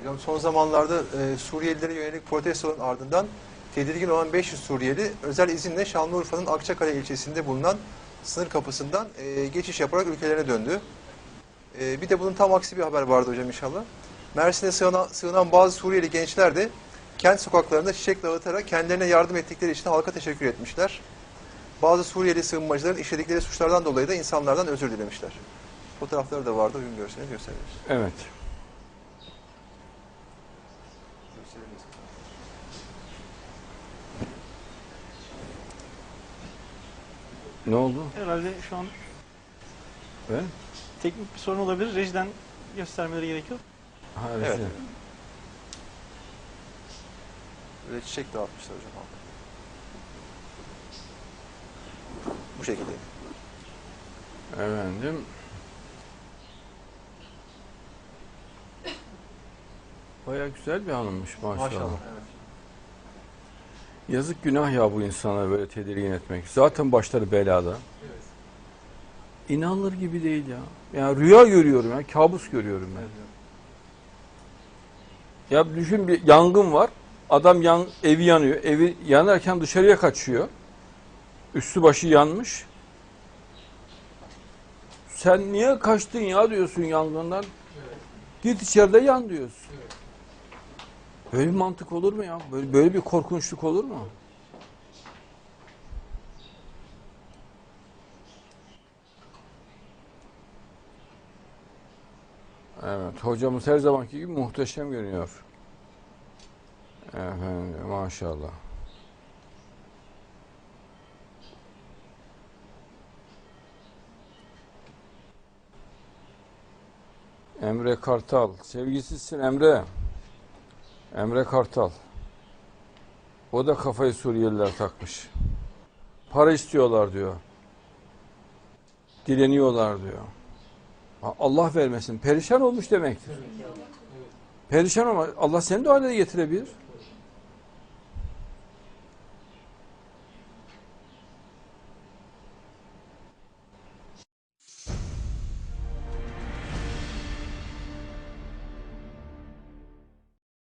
Hocam son zamanlarda e, Suriyelilere yönelik protestoların ardından tedirgin olan 500 Suriyeli özel izinle Şanlıurfa'nın Akçakale ilçesinde bulunan sınır kapısından e, geçiş yaparak ülkelerine döndü. E, bir de bunun tam aksi bir haber vardı hocam inşallah. Mersin'e sığınan, sığınan bazı Suriyeli gençler de kent sokaklarında çiçek dağıtarak kendilerine yardım ettikleri için halka teşekkür etmişler. Bazı Suriyeli sığınmacıların işledikleri suçlardan dolayı da insanlardan özür dilemişler. Fotoğrafları da vardı. Uygun görseniz gösteririz. Evet. Ne oldu? Herhalde şu an Ben? teknik bir sorun olabilir. Rejiden göstermeleri gerekiyor. Ha, Evet. evet. Böyle çiçek dağıtmışlar hocam. Bu şekilde. Efendim. Baya güzel bir hanımmış maşallah. Evet. Yazık günah ya bu insanları böyle tedirgin etmek. Zaten başları belada. İnanılır gibi değil ya. Yani rüya görüyorum ya, kabus görüyorum ben. Ya düşün bir yangın var. Adam yan, evi yanıyor. Evi yanarken dışarıya kaçıyor. Üstü başı yanmış. Sen niye kaçtın ya diyorsun yangından. Git içeride yan diyorsun. Böyle bir mantık olur mu ya? Böyle, böyle bir korkunçluk olur mu? Evet, hocamız her zamanki gibi muhteşem görünüyor. Efendim, maşallah. Emre Kartal, sevgisizsin Emre. Emre Kartal. O da kafayı Suriyeliler takmış. Para istiyorlar diyor. Dileniyorlar diyor. Allah vermesin. Perişan olmuş demektir. Perişan ama Allah seni de o hale getirebilir.